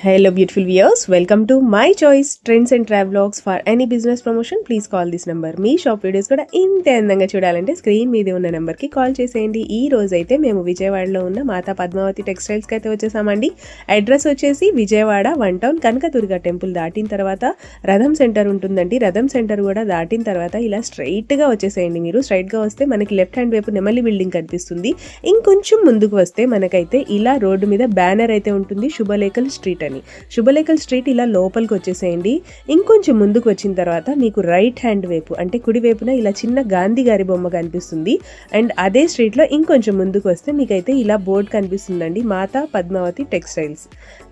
Hello beautiful viewers welcome to my choice trends and travelogues for any business promotion please call this number me shop videos కూడా ఇంత అందంగా చూడాలంటే screen మీద ఉన్న నెంబర్కి call చేసేయండి. ఈ రోజు అయితే మేము విజయవాడలో ఉన్న మాతా పద్మావతి టెక్స్టైల్స్కి అయితే వచ్చేసామండి. అడ్రస్ వచ్చేసి Vijayawada one town Kanakadurga temple దాటిన తర్వాత రథం సెంటర్ ఉంటుందండి. రథం సెంటర్ కూడా దాటిన తర్వాత ఇలా స్ట్రైట్గా వచ్చేసేయండి మీరు. స్ట్రైట్గా వస్తే మనకి లెఫ్ట్ హ్యాండ్ వైపు నెమలి బిల్డింగ్ కనిపిస్తుంది. ఇంకొంచెం ముందుకు వస్తే మనకైతే ఇలా రోడ్డు మీద బ్యానర్ అయితే ఉంటుంది. శుభలేఖల్ స్ట్రీట్ అని. శుభలేఖల్ స్ట్రీట్ ఇలా లోపలికి వచ్చేసేయండి. ఇంకొంచెం ముందుకు వచ్చిన తర్వాత మీకు రైట్ హ్యాండ్ వైపు అంటే కుడి వైపున ఇలా చిన్న గాంధీ గారి బొమ్మ కనిపిస్తుంది. అండ్ అదే స్ట్రీట్లో ఇంకొంచెం ముందుకు వస్తే మీకైతే ఇలా బోర్డు కనిపిస్తుందండి మాతా పద్మావతి టెక్స్టైల్స్.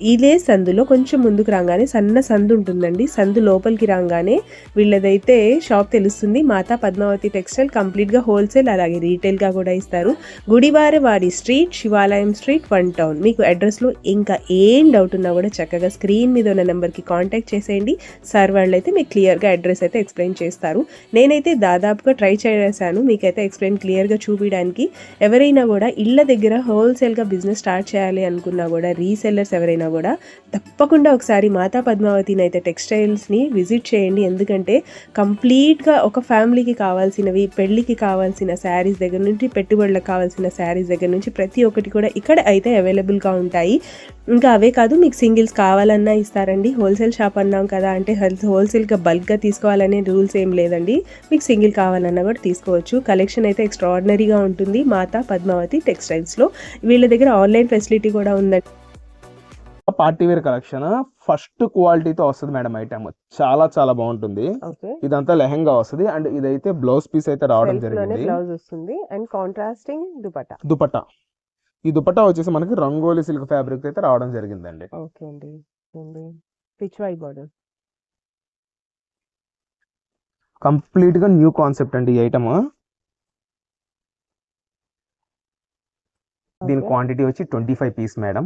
ఇదే సందులో కొంచెం ముందుకు రాగానే సన్న సందు ఉంటుందండి. సందు లోపలికి రాగానే వీళ్ళదైతే షాప్ తెలుస్తుంది. మాతా పద్మావతి టెక్స్టైల్ కంప్లీట్గా హోల్సేల్ అలాగే రీటైల్గా కూడా ఇస్తారు. గుడివారి వారి street Shivalayam street one town. మీకు అడ్రస్లో ఇంకా ఏం డౌట్ ఉన్నా కూడా చక్కగా స్క్రీన్ మీద ఉన్న నెంబర్కి కాంటాక్ట్ చేసేయండి. సార్ వాళ్ళు అయితే మీకు క్లియర్గా అడ్రస్ అయితే ఎక్స్ప్లెయిన్ చేస్తారు. నేనైతే దాదాపుగా ట్రై చేశాను. మీకైతే ఎక్స్ప్లెయిన్ క్లియర్గా చూపించడానికి ఎవరైనా కూడా ఇళ్ళ దగ్గర హోల్సేల్గా బిజినెస్ స్టార్ట్ చేయాలి అనుకున్నా కూడా రీసెల్లర్స్ ఎవరైనా కూడా తప్పకుండా ఒకసారి మాతా పద్మావతిని అయితే టెక్స్టైల్స్ని విజిట్ చేయండి. ఎందుకంటే కంప్లీట్గా ఒక ఫ్యామిలీకి కావాల్సినవి పెళ్ళికి కావాల్సిన శారీస్ దగ్గర నుంచి పెట్టుబడులకు కావాల్సిన శారీస్ దగ్గర నుంచి ప్రతి ఒక్కటి కూడా ఇక్కడ అయితే అవైలబుల్గా ఉంటాయి. ఇంకా అవే కాదు మీకు సింగిల్స్ కావాలన్నా ఇస్తారండి. హోల్సేల్ షాప్ అన్నాం కదా అంటే హోల్సేల్గా బల్క్గా తీసుకోవాలనే రూల్స్ ఏం లేదండి. మీకు సింగిల్ కావాలన్నా కూడా తీసుకోవచ్చు. కలెక్షన్ అయితే ఎక్స్ట్రాడినరీగా ఉంటుంది మాతా పద్మావతి టెక్స్టైల్స్లో. వీళ్ళ దగ్గర ఆన్లైన్ ఫెసిలిటీ కూడా ఉందండి. పార్టీ వేర్ కలెక్షన్ ఫస్ట్ క్వాలిటీతో వస్తుంది మేడం ఐటమ్. చాలా చాలా బాగుంటుంది. ఇదంతా లెహంగా వస్తుంది అండ్ ఇదైతే బ్లౌజ్ పీస్ అయితే రావడం జరిగింది. బ్లౌజ్ వస్తుంది అండ్ కాంట్రాస్టింగ్ దుపట్టా. దుపట్టా. ఈ దుపట్టా వచ్చేసి మనకి రంగోలీ సిల్క్ ఫ్యాబ్రిక్ అయితే రావడం జరిగిందండి. ఓకే అండి. అండి పిచ్ వై బార్డర్ కంప్లీట్గా న్యూ కాన్సెప్ట్ అండి ఈ ఐటమ్. దీని క్వాంటిటీ వచ్చి ట్వంటీ ఫైవ్ పీస్ మేడం.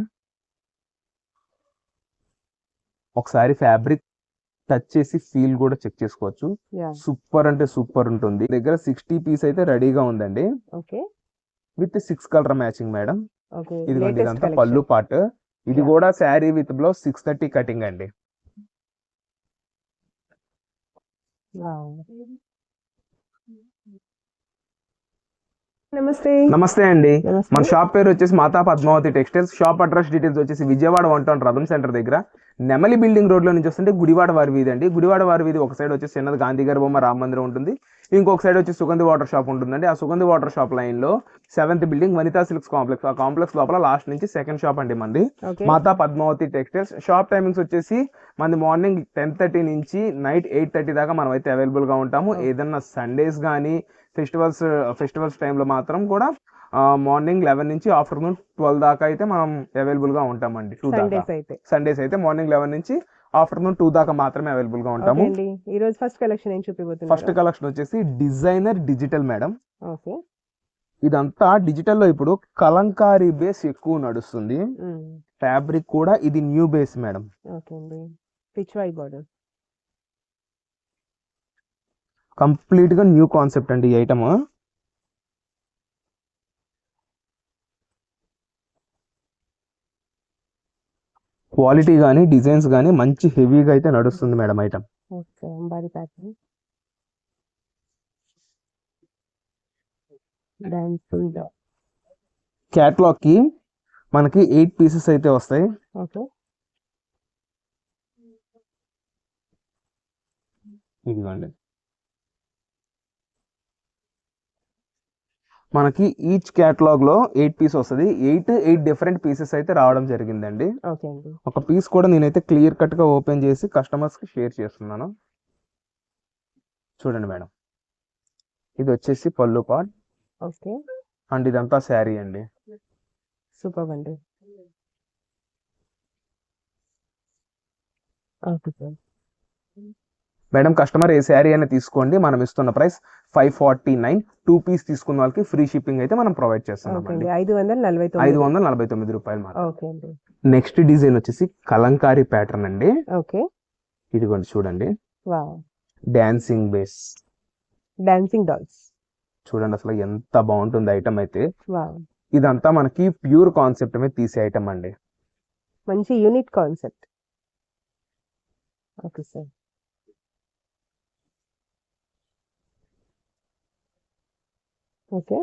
ఒకసారి ఫ్యాబ్రిక్ టచ్ చేసి ఫీల్ కూడా చెక్ చేసుకోవచ్చు. సూపర్ అంటే సూపర్ ఉంటుంది. దగ్గర సిక్స్టీ పీస్ అయితే రెడీగా ఉందండి. Okay. With six colour matching madam. ఇదిగోండి ఇదంతా పళ్ళు పార్ట్ ఇది. కూడా sari with blouse six thirty cutting అండి. నమస్తే. నమస్తే అండి. మన షాప్ పేరు వచ్చేసి Mata Padmavathi textiles. Shop address details వచ్చేసి Vijayawada one town Ratham centre దగ్గర. నెమలి బిల్డింగ్ రోడ్లో నుంచి వస్తుంటే గుడివాడ వారి వీధి అండి. గుడివాడ వారి వీధి ఒక సైడ్ వచ్చేసి చిన్నది గాంధీ గారి బొమ్మ రామ మందిరం ఉంటుంది. ఇంకొక సైడ్ వచ్చి సుగంధి వాటర్ షాప్ ఉంటుందండి. ఆ సుగంధి వాటర్ షాప్ లైన్లో seventh building Vanitha silks complex. ఆ కాంప్లెక్స్ లోపల లాస్ట్ నుంచి సెకండ్ షాప్ అండి మంది Mata Padmavathi textiles. Shop timings వచ్చేసి మనది మార్నింగ్ టెన్ థర్టీ నుంచి నైట్ ఎయిట్ థర్టీ దాకా మనం అయితే అవైలబుల్గా ఉంటాము. ఏదన్నా సండేస్ కానీ ఫెస్టివల్స్ ఫెస్టివల్స్ టైంలో మాత్రం కూడా మార్నింగ్ లెవెన్ నుంచి ఆఫ్టర్నూన్ ట్వెల్వ్ దాకా అయితే మనం అవైలబుల్గా ఉంటామండి టూ దాకా. సండేస్ అయితే. సండేస్ అయితే మార్నింగ్ లెవెన్ నుంచి ఆఫ్టర్నూన్ టూ దాకా మాత్రమే అవైలబుల్గా ఉంటాము ఈ రోజు ఫస్ట్ కలెక్షన్ ఏం ఫస్ట్ కలెక్షన్ వచ్చేసి డిజైనర్ డిజిటల్ మేడం. ఓకే. ఇదంతా డిజిటల్లో ఇప్పుడు కలంకారీ బేస్ ఎక్కువ నడుస్తుంది. ఫ్యాబ్రిక్ కూడా ఇది న్యూ బేస్ మేడం. ఓకే అండి. పిచ్ వై బార్డర్ కంప్లీట్గా న్యూ కాన్సెప్ట్ అండి ఈ ఐటమ్. క్వాలిటీ కానీ డిజైన్స్ కానీ మంచి హెవీగా అయితే నడుస్తుంది మేడం ఐటమ్. క్యాట్లాగ్కి మనకి ఎయిట్ పీసెస్ అయితే వస్తాయి. ఓకే. ఇదిగోండి. మనకి ఈచ్ క్యాటలాగ్లో ఎయిట్ పీస్ వస్తుంది. ఎయిట్ ఎయిట్ డిఫరెంట్ పీసెస్ అయితే రావడం జరిగిందండి. ఒక పీస్ కూడా నేనైతే క్లియర్ కట్గా ఓపెన్ చేసి కస్టమర్స్కి షేర్ చేస్తున్నాను. చూడండి మేడం. ఇది వచ్చేసి పళ్ళు పాట్. ఓకే. అండ్ ఇదంతా శారీ అండి. సూపర్ అండి. Okay sir. మేడం కస్టమర్ ఏ శారీ అయినా తీసుకోండి మనం ఇస్తున్న price five forty nine two piece తీసుకున్న వాళ్ళకి ఫ్రీ షిప్పింగ్ అయితే మనం ప్రొవైడ్ అండి. ఐదు వందల నలభై ఐదు వందల నలభై తొమ్మిది రూపాయలు మాత్రం నెక్స్ట్ డిజైన్ వచ్చేసి కలంకారీ ప్యాటర్న్ అండి. ఓకే. ఇదిగోండి చూడండి. డాన్సింగ్ బేస్ డాన్సింగ్ డాల్స్ చూడండి అసలు ఎంత బాగుంటుంది ఐటమ్ అయితే. ఇదంతా మనకి ప్యూర్ కాన్సెప్ట్ మీద తీసే ఐటమ్ అండి. మంచి unique concept okay sir. Okay.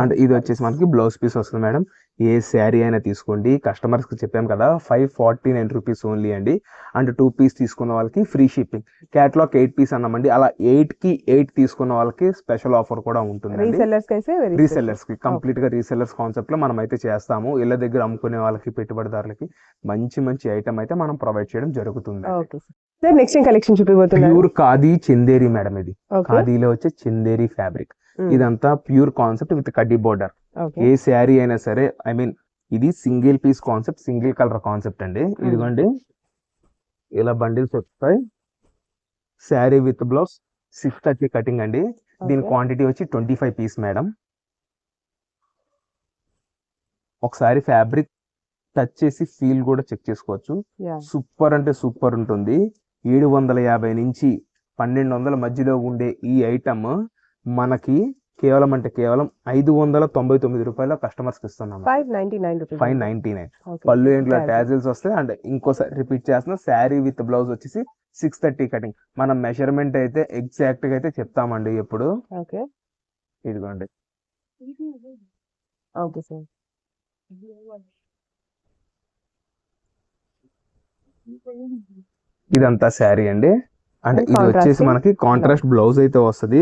And ఇది వచ్చేసి మనకి బ్లౌజ్ పీస్ వస్తుంది మేడం. ఏ శారీ అయినా తీసుకోండి. కస్టమర్స్కి చెప్పాం కదా five forty nine rupees only అండి. అండ్ టూ పీస్ తీసుకున్న వాళ్ళకి free shipping catalogue eight piece అన్నామండి. అలా ఎయిట్కి ఎయిట్ తీసుకున్న వాళ్ళకి స్పెషల్ ఆఫర్ కూడా ఉంటుంది రీసెల్లర్స్కి అయితే వెరీ రీసెల్లర్స్కి. కంప్లీట్గా రీసెల్లర్స్ కాన్సెప్ట్లో మనం అయితే చేస్తాము. ఇళ్ళ దగ్గర అమ్ముకునే వాళ్ళకి పెట్టుబడిదారులకి మంచి మంచి ఐటమ్ అయితే మనం ప్రొవైడ్ చేయడం జరుగుతుంది ఓకే సార్ సార్ నెక్స్ట్ ఏం కలెక్షన్ చూపిపోతున్నారు ప్యూర్ ఖాదీ చందేరి మేడం ఇది. ఖాదీలో వచ్చే చందేరి ఫ్యాబ్రిక్ ఇదంతా ప్యూర్ కాన్సెప్ట్ విత్ కడ్డీ బోర్డర్. ఏ శారీ అయినా సరే ఐ మీన్ ఇది single piece concept single colour concept అండి. ఇదిగోండి. ఇలా బండిల్స్ వస్తాయి. Sari with blouse six thirty cutting అండి. దీని క్వాంటిటీ వచ్చి ట్వంటీ ఫైవ్ పీస్ మేడం. ఒకసారి ఫ్యాబ్రిక్ టచ్ చేసి ఫీల్ కూడా చెక్ చేసుకోవచ్చు. సూపర్ అంటే సూపర్ ఉంటుంది. ఏడు వందల యాభై నుంచి పన్నెండు వందల మధ్యలో ఉండే ఈ ఐటమ్ మనకి కేవలం అంటే కేవలం ఐదు వందల తొంభై తొమ్మిది రూపాయల కస్టమర్స్ ఇస్తున్నాం. Five ninety nine five ninety nine పళ్ళు ఏంట్లో ట్యాజిల్స్ వస్తాయి? అండ్ ఇంకోసారి రిపీట్ చేస్తున్న శారీ విత్ బ్లౌజ్ వచ్చేసి సిక్స్ థర్టీ కటింగ్ మనం మెజర్మెంట్ అయితే ఎగ్జాక్ట్గా అయితే చెప్తామండి ఎప్పుడు. ఓకే ఇదిగోండి. ఓకే సార్ ఇదంతా శారీ అండి. అండ్ And ఇది వచ్చేసి మనకి కాంట్రాస్ట్ బ్లౌజ్ అయితే వస్తది.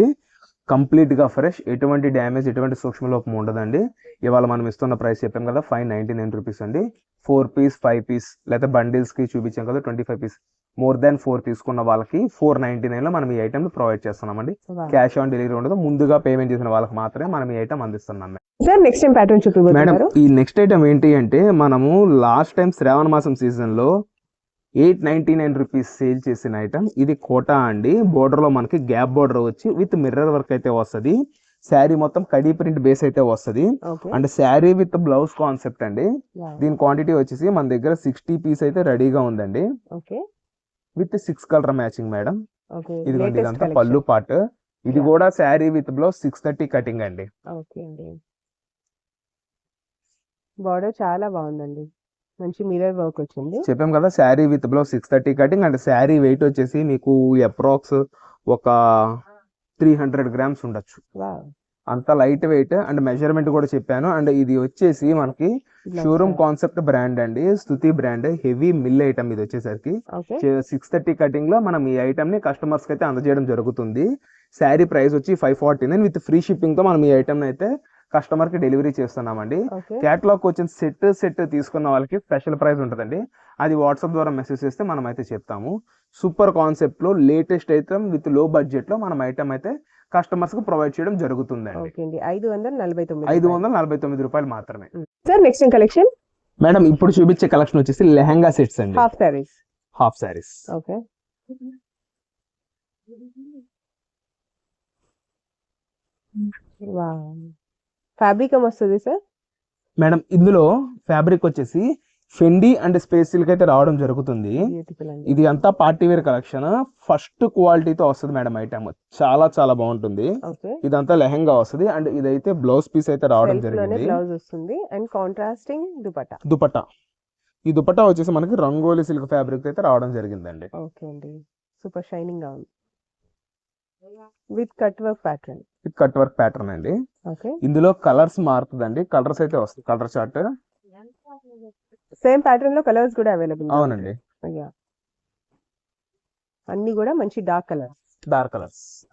కంప్లీట్గా ఫ్రెష్ ఎటువంటి డ్యామేజ్ ఎటువంటి సూక్ష్మ లోపం ఉండదండి. ఇవాళ మనం ఇస్తున్న ప్రైస్ చెప్పాం కదా ఫైవ్ నైన్టీ నైన్ రూపీస్ అండి. ఫోర్ పీస్ ఫైవ్ పీస్ లేదా బండిల్స్కి చూపించాం కదా twenty five piece. More than four తీసుకున్న వాళ్ళకి ఫోర్ నైన్టీ నైన్లో మనం ఈ ఐటమ్ ప్రొవైడ్ చేస్తున్నామండి. క్యాష్ ఆన్ డెలివరీ ఉండదు. ముందుగా పేమెంట్ చేసిన వాళ్ళకి మాత్రమే మనం ఈ ఐటమ్ అందిస్తున్నాం sir next time pattern madam ఈ నెక్స్ట్ ఐటమ్ ఏంటి అంటే మనము లాస్ట్ టైం శ్రావణ మాసం సీజన్లో eight ninety nine rupees sale చేసిన ఐటమ్ ఇది కోటా అండి. బోర్డర్లో మనకి గ్యాప్ బోర్డర్ వచ్చి విత్ మిర్రర్ వర్క్ అయితే వస్తది. శారీ మొత్తం కడీ ప్రింట్ బేస్ అయితే వస్తది. And sari with blouse concept అండి. దీని క్వాంటిటీ వచ్చేసి మన దగ్గర సిక్స్టీ పీస్ అయితే రెడీగా ఉందండి. Okay with six colour matching madam ఇదిగోండి ఇదంతా పళ్ళు పార్ట్ ఇది కూడా sari with blouse six thirty cutting అండి. ఓకే అండి. బార్డర్ చాలా బాగుందండి. మంచి మిరర్ వర్క్ వచ్చింది. చెప్పాం కదా sari with blouse six thirty cutting and sari weight వచ్చేసి మీకు అప్రాక్స్ ఒక త్రీ హండ్రెడ్ గ్రామ్స్ ఉండొచ్చు. అంత లైట్ వెయిట్ అండ్ మెజర్మెంట్ కూడా చెప్పాను. అండ్ ఇది వచ్చేసి మనకి షోరూమ్ కాన్సెప్ట్ బ్రాండ్ అండి స్థుతి బ్రాండ్ హెవీ మిల్ ఐటమ్ ఇది వచ్చేసరికి. సిక్స్ థర్టీ కటింగ్లో మనం ఈ ఐటమ్ని కస్టమర్స్కి అయితే అందజేయడం జరుగుతుంది. శారీ ప్రైస్ వచ్చి five forty nine with free షిప్పింగ్తో మనం ఈ ఐటమ్ అయితే కస్టమర్కి డెలివరీ చేస్తున్నామండి. క్యాట్లాగ్ వచ్చిన సెట్ సెట్ తీసుకున్న వాళ్ళకి స్పెషల్ ప్రైస్ ఉంటుందండి. అది వాట్సాప్ ద్వారా మెసేజ్ చేస్తే మనం అయితే చెప్తాము. సూపర్ కాన్సెప్ట్లో లేటెస్ట్ ఐటమ్ విత్లో బడ్జెట్లో మనం ఐటమ్ అయితే కస్టమర్స్కు ప్రొవైడ్ చేయడం జరుగుతుందండి. ఐదు వందల నలభై తొమ్మిది ఐదు వందల నలభై తొమ్మిది రూపాయలు మాత్రమే. Sir next collection? మేడం ఇప్పుడు చూపించే కలెక్షన్ వచ్చేసి లెహంగా సెట్స్ అండి. Half saris half saris okay. Fabric వస్తుంది సార్ మేడం ఇందులో ఫ్యాబ్రిక్ వచ్చేసి ఫెండి అండ్ స్పేస్ సిల్క్ అయితే రావడం జరుగుతుంది. ఇది అంతా పార్టీ వేర్ కలెక్షన్ ఫస్ట్ క్వాలిటీతో వస్తుంది మేడం ఐటమ్ చాలా చాలా బాగుంటుంది. ఇదంతా లెహంగా వస్తుంది అండ్ ఇదైతే బ్లౌజ్ పీస్ అయితే రావడం జరిగింది. బ్లౌజ్ వస్తుంది అండ్ కాంట్రాస్టింగ్ దుపట్టా. దుపట్టా. ఈ దుపట్టా వచ్చేసి మనకి రంగోలి సిల్క్ ఫ్యాబ్రిక్ అయితే రావడం జరిగిందండి. ఓకే అండి. సూపర్ షైనింగ్గా ఉంది. With cut work pattern cut work pattern అండి. ఓకే. ఇందులో కలర్స్ మారుతుందండి. కలర్స్ అయితే వస్తాయి కలర్ చార్ట్. సేమ్ ప్యాటర్న్లో కలర్స్ కూడా అవైలబుల్ అవునండి. అన్ని కూడా మంచి డార్క్ కలర్స్. Dark colours.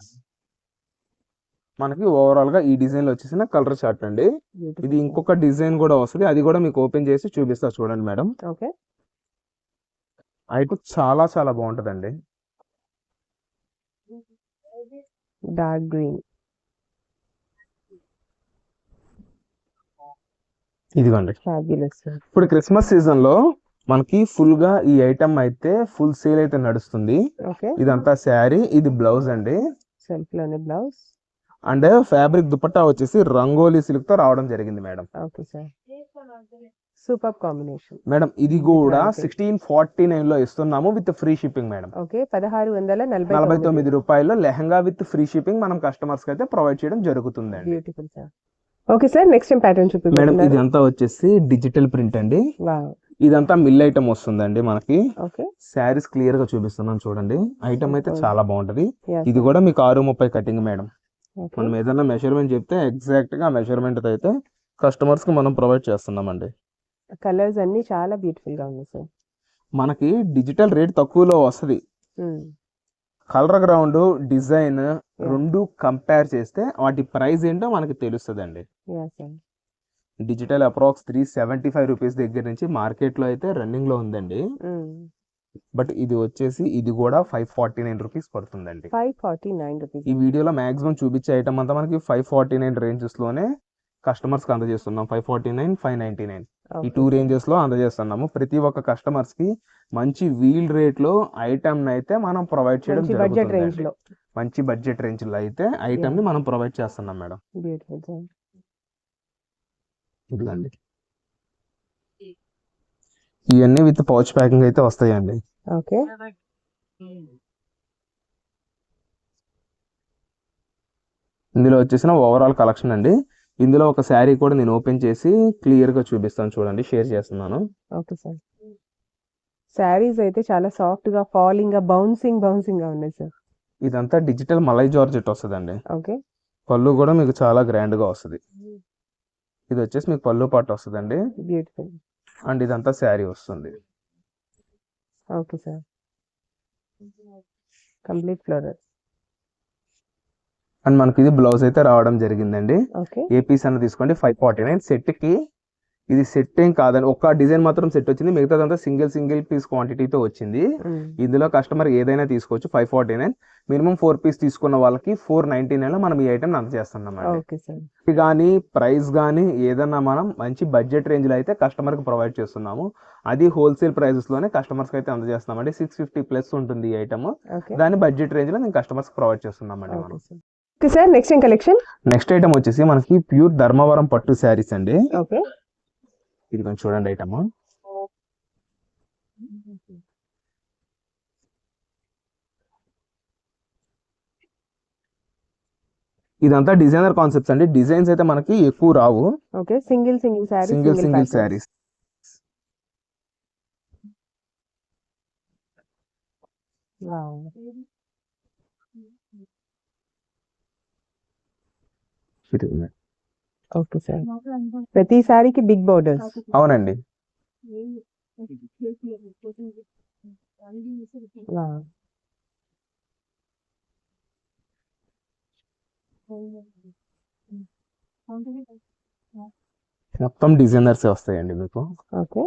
మనకి ఓవరాల్గా ఈ డిజైన్లో వచ్చేసిన కలర్ చార్ట్ అండి. ఇది ఇంకొక డిజైన్ కూడా వస్తుంది. అది కూడా మీకు ఓపెన్ చేసి చూపిస్తా చూడండి మేడం. ఓకే. ఐటమ్ చాలా చాలా బాగుంటదండి. Dark green. ఇదిగోండి. ఇప్పుడు క్రిస్మస్ సీజన్లో మనకి ఫుల్గా ఈ ఐటమ్ అయితే ఫుల్ సేల్ అయితే నడుస్తుంది. ఓకే ఇదంతా శారీ ఇది బ్లౌజ్ అండి. సెల్ఫ్లోనే బ్లౌజ్ అండ్ ఫ్యాబ్రిక్ దుపట్టా వచ్చేసి రంగోలీ సిల్క్తో రావడం జరిగింది మేడం. సూపర్ కాంబినేషన్ మేడం ఇది కూడా. సిక్స్టీన్ ఫార్టీ నైన్లో ఇస్తున్నాము with free shipping madam. Okay పదహారు వందల నలభై నలభై తొమ్మిది రూపాయలు లెహంగా విత్ ఫ్రీ షిప్పింగ్ మనం కస్టమర్స్కి అయితే ప్రొవైడ్ చేయడం జరుగుతుందండి. Beautiful sir okay sir next time pattern madam ఇది చూపిస్తున్నారు అంతా వచ్చేసి డిజిటల్ ప్రింట్ అండి. ఇదంతా మిల్ ఐటమ్ వస్తుందండి మనకి. శారీస్ క్లియర్గా చూపిస్తున్నాను చూడండి. ఐటమ్ అయితే. చాలా బాగుంటది. ఇది కూడా మీకు ఆరు ముప్పై కటింగ్ మేడం. మనం ఏదైనా మెజర్మెంట్ చెప్తే ఎగ్జాక్ట్గా మెజర్మెంట్ అయితే కస్టమర్స్కి మనం ప్రొవైడ్ చేస్తున్నామండి. కలర్స్ అన్ని చాలా బ్యూటిఫుల్గా ఉన్నాయి సార్ మనకి డిజిటల్ రేట్ తక్కువలో వస్తది. కలర్ గ్రౌండ్ డిజైన్ రెండు కంపేర్ చేస్తే వాటి ప్రైస్ ఏంటో మనకి తెలుస్తుందండి. Digital approx three seventy five rupees దగ్గర నుంచి మార్కెట్లో అయితే రన్నింగ్లో ఉందండి బట్ ఇది వచ్చేసి ఇది కూడా ఫైవ్ ఫార్టీ నైన్ రూపీస్ పడుతుందండి. Five forty nine rupees. ఈ వీడియోలో మాక్సిమం చూపించే ఐటమ్ అంతా మనకి ఫైవ్ ఫార్టీ నైన్ రేంజెస్లోనే కస్టమర్స్కి అందజేస్తున్నాం. Five forty nine five ninety nine ఈ టూ రేంజెస్లో అందజేస్తున్నాము. ప్రతి ఒక్క కస్టమర్స్కి మంచి వీల్ రేట్లో ఐటమ్ అయితే మనం ప్రొవైడ్ చేయడం మంచి బడ్జెట్ రేంజ్ జరుగుతుందండి. లో. మంచి బడ్జెట్ రేంజ్లో అయితే ఐటమ్ని మనం ప్రొవైడ్ చేస్తున్నాం మేడం. ఇవన్నీ విత్ పౌచ్ ప్యాకింగ్ అయితే వస్తాయండి. ఓకే ఇందులో వచ్చేసిన ఓవరాల్ కలెక్షన్ అండి. ఇందులో ఒక శారీ కూడా నేను ఓపెన్ చేసి క్లియర్గా చూపిస్తాను చూడండి షేర్ చేస్తున్నాను. Okay sir. శారీస్ అయితే చాలా సాఫ్ట్గా ఫాలింగ్గా బౌన్సింగ్ బౌన్సింగ్గా ఉన్నాయి సార్. ఇదంతా డిజిటల్ మలై జార్జెట్ వస్తుందండి. ఓకే. పళ్ళు కూడా మీకు చాలా గ్రాండ్గా వస్తుంది ఇది వచ్చేసి మీకు పళ్ళు పాటు వస్తుందండి. బ్యూటిఫుల్ అండ్ ఇదంతా శారీ వస్తుంది. Okay sir. Complete floral. And మనకి ఇది బ్లౌజ్ అయితే రావడం జరిగిందండి. ఓకే. ఏ పీస్ అన్న తీసుకోండి ఫైవ్ ఫార్టీ నైన్ సెట్కి ఇది సెట్ ఏం కాదండి. ఒక్క డిజైన్ మాత్రం సెట్ వచ్చింది మిగతాదంతా సింగిల్ సింగిల్ పీస్ క్వాంటిటీతో వచ్చింది. ఇందులో కస్టమర్ ఏదైనా తీసుకోవచ్చు five forty nine minimum four piece తీసుకున్న వాళ్ళకి ఫోర్ నైన్టీ నైన్లో మనం ఈ ఐటమ్ అందజేస్తున్నాం అండి. కానీ ప్రైస్ కానీ ఏదన్నా మనం మంచి బడ్జెట్ రేంజ్లో అయితే కస్టమర్కి ప్రొవైడ్ చేస్తున్నాము. అది హోల్సేల్ ప్రైజెస్లోనే కస్టమర్స్కి అయితే అందజేస్తున్నాం అండి సిక్స్ ఫిఫ్టీ ప్లస్ ఉంటుంది ఈ ఐటమ్ దాని బడ్జెట్ రేంజ్లో నేను కస్టమర్స్ ప్రొవైడ్ చేస్తున్నామండి ఓకే మనం. సార్ ఓకే సార్ నెక్స్ట్ ఏం కలెక్షన్ నెక్స్ట్ ఐటమ్ వచ్చేసి మనకి ప్యూర్ ధర్మవరం పట్టు శారీస్ అండి. ఓకే. ఇది కొంచెం చూడండి ఐటమ్ ఇదంతా డిజైనర్ కాన్సెప్ట్స్ అండి. డిజైన్స్ అయితే మనకి ఎక్కువ రావు. Okay single single sari single single saris okay sir. ప్రతి శారీకి బిగ్ బోర్డర్స్. అవునండి. మొత్తం డిజైనర్స్ వస్తాయండి మీకు? ఓకే.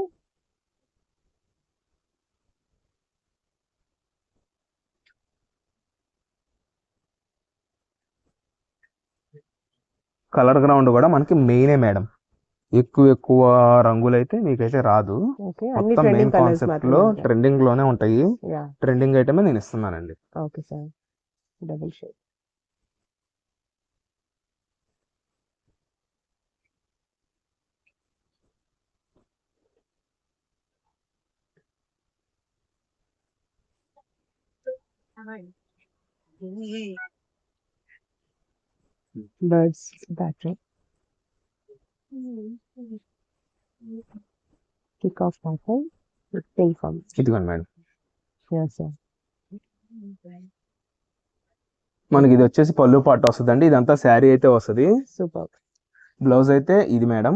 కలర్ గ్రౌండ్ కూడా మనకి మెయినే మేడం. ఎక్కువ ఎక్కువ రంగులు అయితే మీకైతే రాదు. మొత్తం మెయిన్ కాన్సెప్ట్లో ట్రెండింగ్లోనే ఉంటాయి. ట్రెండింగ్ ఐటమే నేను ఇస్తున్నానండి. Okay sir. Double shade birds battery kick off pink farm ఇదిగోండి మేడం సార్ మనకి ఇది వచ్చేసి పళ్ళు పాటు వస్తుందండి. ఇదంతా శారీ అయితే వస్తుంది. సూపర్ బ్లౌజ్ అయితే ఇది మేడం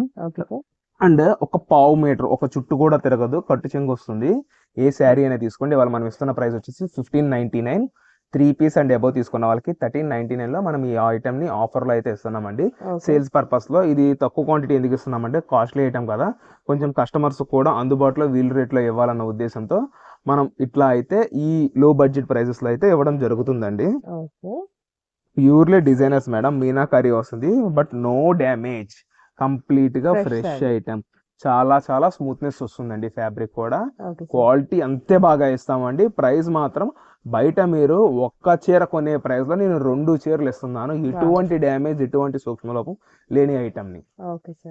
అండ్ ఒక పావు మీటర్ ఒక చుట్టు కూడా తిరగదు. కట్టు చెంగు వస్తుంది. ఏ శారీ అయినా తీసుకోండి. వాళ్ళు మనం ఇస్తున్న ప్రైస్ వచ్చేసి fifteen ninety nine three piece and above తీసుకున్న వాళ్ళకి థర్టీన్ నైన్టీ నైన్లో మనం ఈ ఐటమ్ని ఆఫర్లో అయితే ఇస్తున్నామండి. సేల్స్ పర్పస్లో ఇది తక్కువ క్వాంటిటీ ఎందుకు ఇస్తున్నామంటే కాస్ట్లీ ఐటమ్ కదా. కొంచెం కస్టమర్స్ కూడా అందుబాటులో వీల్ రేట్లో ఇవ్వాలన్న ఉద్దేశంతో మనం ఇట్లా అయితే ఈ లో బడ్జెట్ ప్రైజెస్లో అయితే ఇవ్వడం జరుగుతుందండి. ప్యూర్లీ డిజైనర్స్ మేడం మీనాకారి వస్తుంది బట్ నో డ్యామేజ్ కంప్లీట్గా Fresh ఫ్రెష్. ఐటమ్ చాలా చాలా స్మూత్నెస్ వస్తుందండి ఫ్యాబ్రిక్ కూడా. క్వాలిటీ అంతే బాగా ఇస్తామండి. ప్రైస్ మాత్రం బయట మీరు ఒక్క చీర కొనే ప్రైస్లో నేను రెండు చీరలు ఇస్తున్నాను. ఎటువంటి డ్యామేజ్ ఎటువంటి సూక్ష్మలోపం లేని ఐటమ్ని. Okay sir